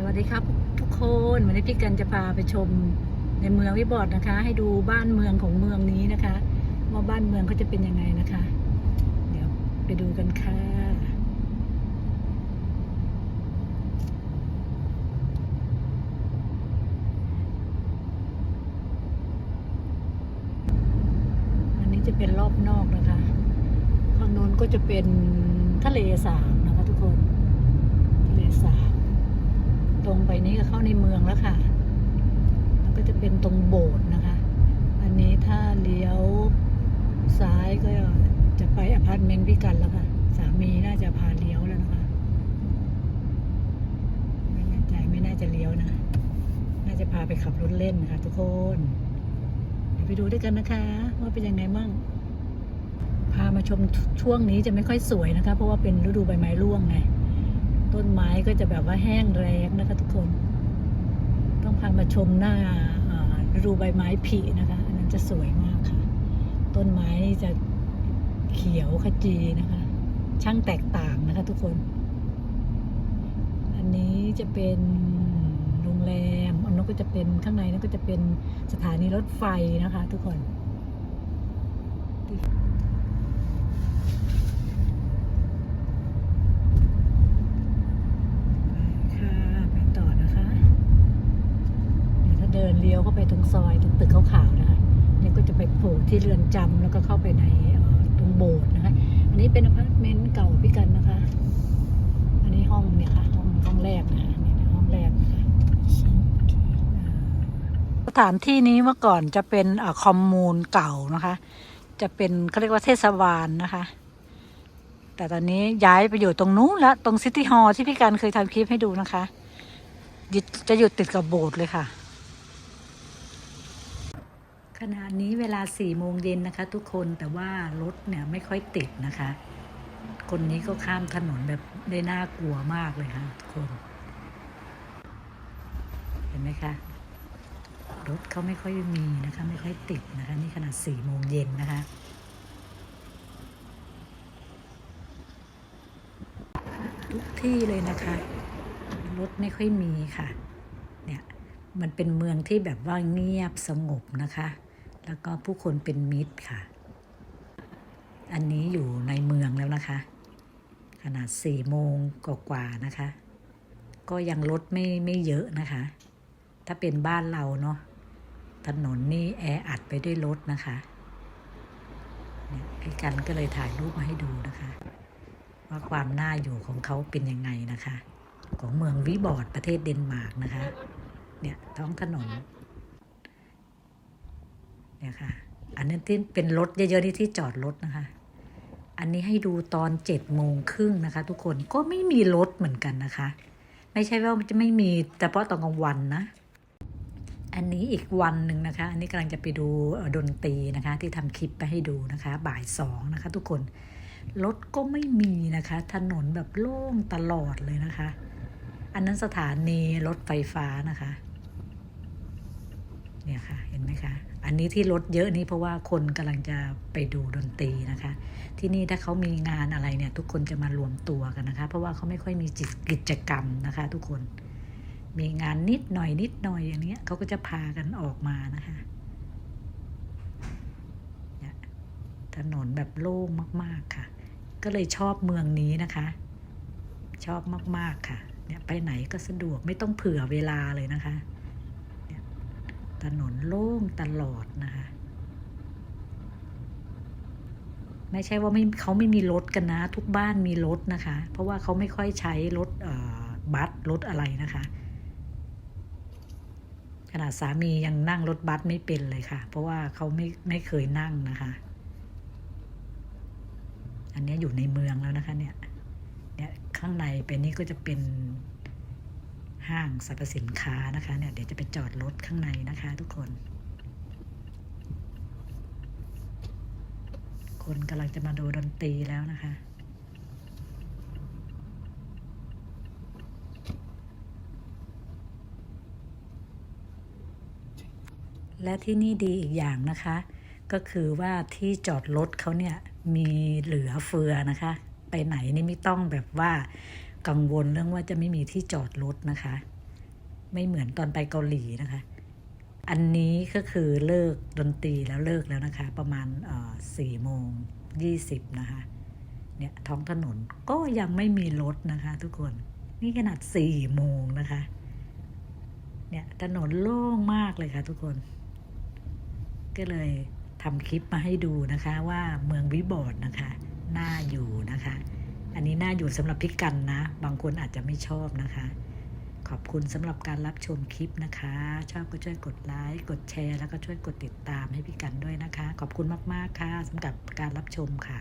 สวัสดีครับทุกคนวันนี้พี่กันจะพาไปชมในเมืองวิบอดนะคะ ให้ดูบ้านเมืองของเมืองนี้นะคะว่าบ้านเมืองเขาจะเป็นยังไงนะคะ เดี๋ยวไปดูกันค่ะอันนี้จะเป็นรอบนอกนะคะข้างโน้นก็จะเป็นทะเลสาบนะคะทุกคนทะเลสาบ ตรงไปนี้ก็เข้าในเมืองแล้วค่ะแล้วก็จะเป็นตรงโบสถ์นะคะ อันนี้ถ้าเลี้ยวซ้ายก็จะไปอพาร์ตเมนต์พี่กันแล้วค่ะ สามีน่าจะพาเลี้ยวแล้วนะคะไม่แน่ใจไม่น่าจะเลี้ยวนะ น่าจะพาไปขับรถเล่นนะคะทุกคนเดี๋ยวไปดูด้วยกันนะคะ ว่าเป็นยังไงมั่งพามาชมช่วงนี้จะไม่ค่อยสวยนะคะ เพราะว่าเป็นฤดูใบไม้ร่วงไง ต้นไม้ก็จะแบบว่าแห้งแล้งนะคะทุกคน ต้องพามาชมหน้าฤดูใบไม้ผลินะคะ อันนั้นจะสวยมากค่ะ ต้นไม้นี่จะเขียวขจีนะคะ ช่างแตกต่างนะคะทุกคน อันนี้จะเป็นโรงแรม อันนั้นก็จะเป็นข้างในนั้นก็จะเป็นสถานีรถไฟนะคะ ทุกคน ค่ะไปต่อนะคะ เดี๋ยวถ้าเดินเลี้ยวเข้าไปตรง ซอยตรงตึกขาวๆนะคะเนี่ยก็จะไปโผล่ที่เรือนจำแล้วก็เข้าไปในตรงโบสถ์นะคะอันนี้เป็นอพาร์ตเมนต์เก่าพี่กันนะคะ อันนี้ห้องเนี่ยค่ะห้องห้องแรกนะคะเนี่ยห้องแรกสถานที่นี้เมื่อก่อนจะเป็นอคอมมูนเก่านะคะ จะเป็นเขาเรียกว่าเทศบาลนะคะแต่ตอนนี้ย้ายไปอยู่ตรงนู้นแล้ว ตรงซิตี้ฮอลล์ที่พี่การเคยทำคลิปให้ดูนะคะจะอยู่ติดกับโบสถ์เลยค่ะ ขณะนี้เวลาสี่โมงเย็นนะคะ ทุกคนแต่ว่ารถเนี่ยไม่ค่อยติดนะคะ คนนี้ก็ข้ามถนนแบบได้น่ากลัวมากเลยค่ะทุกคน เห็นไหมคะ รถเขาไม่ค่อยมีนะคะ ไม่ค่อยติดนะคะ นี่ขนาดสี่โมงเย็นนะคะทุกที่เลยนะคะ รถไม่ค่อยมีค่ะ เนี่ย มันเป็นเมืองที่แบบว่าเงียบสงบนะคะ แล้วก็ผู้คนเป็นมิตรค่ะ อันนี้อยู่ในเมืองแล้วนะคะ ขนาดสี่โมงกว่าๆนะคะ ก็ยังรถไม่ไม่เยอะนะคะ ถ้าเป็นบ้านเราเนาะถนนนี่แออัดไปด้วยรถนะคะเนี่ยพี่กันก็เลยถ่ายรูปมาให้ดูนะคะ ว่าความน่าอยู่ของเขาเป็นยังไงนะคะ ของเมืองวิบอร์ดประเทศเดนมาร์กนะคะ เนี่ยท้องถนน เนี่ยค่ะ อันนั้นที่เป็นรถเยอะๆนี่ที่จอดรถนะคะ อันนี้ให้ดูตอนเจ็ดโมงครึ่งนะคะ ทุกคนก็ไม่มีรถเหมือนกันนะคะ ไม่ใช่ว่ามันจะไม่มีแต่เพาะตอนกลางวันนะ อันนี้อีกวันหนึ่งนะคะ อันนี้กำลังจะไปดูดนตรีนะคะ ที่ทำคลิปไปให้ดูนะคะ บ่ายสองนะคะ ทุกคนรถก็ไม่มีนะคะ ถนนแบบโล่งตลอดเลยนะคะ อันนั้นสถานีรถไฟฟ้านะคะ เนี่ยค่ะเห็นไหมคะอันนี้ที่รถเยอะนี่เพราะว่าคนกำลังจะไปดูดนตรีนะคะ ที่นี่ถ้าเขามีงานอะไรเนี่ย ทุกคนจะมารวมตัวกันนะคะ เพราะว่าเขาไม่ค่อยมีกิจกรรมนะคะ ทุกคน มีงานนิดหน่อยนิดหน่อยอย่างเนี้ยเขาก็จะพากันออกมานะคะถนนแบบโล่งมาก ๆค่ะ ก็เลยชอบเมืองนี้นะคะ ชอบมาก ๆ ค่ะ เนี่ยไปไหนก็สะดวกไม่ต้องเผื่อเวลาเลยนะคะ ถนนโล่งตลอดนะคะ ไม่ใช่ว่าไม่เขาไม่มีรถกันนะ ทุกบ้านมีรถนะคะ เพราะว่าเขาไม่ค่อยใช้รถบัสรถอะไรนะคะ ขนาดสามียังนั่งรถบัสไม่เป็นเลยค่ะ เพราะว่าเขาไม่ไม่เคยนั่งนะคะ อันนี้อยู่ในเมืองแล้วนะคะเนี่ยเนี่ยข้างในไปนี่ก็จะเป็น ห้างสรรพสินค้านะคะเนี่ยเดี๋ยวจะไปจอดรถข้างในนะคะทุกคน คนกำลังจะมาดูดนตรีแล้วนะคะและที่นี่ดีอีกอย่างนะคะ ก็คือว่าที่จอดรถเขาเนี่ยมีเหลือเฟือนะคะ ไปไหนนี่ไม่ต้องแบบว่า กังวลเรื่องว่าจะไม่มีที่จอดรถนะคะ ไม่เหมือนตอนไปเกาหลีนะคะ อันนี้ก็คือเลิกดนตรีแล้วเลิกแล้วนะคะ ประมาณสี่โมงยี่สิบนะคะเนี่ยท้องถนนก็ยังไม่มีรถนะคะ ทุกคนนี่ขนาดสี่โมงนะคะเนี่ยถนนโล่งมากเลยค่ะทุกคน ก็เลยทำคลิปมาให้ดูนะคะว่าเมืองวิบอร์ดนะคะ น่าอยู่นะคะ อันนี้น่าอยู่สำหรับพิกันนะ บางคนอาจจะไม่ชอบนะคะ ขอบคุณสำหรับการรับชมคลิปนะคะ ชอบก็ช่วยกดไลค์กดแชร์ แล้วก็ช่วยกดติดตามให้พี่กันด้วยนะคะ ขอบคุณมากๆค่ะสำหรับการรับชมค่ะ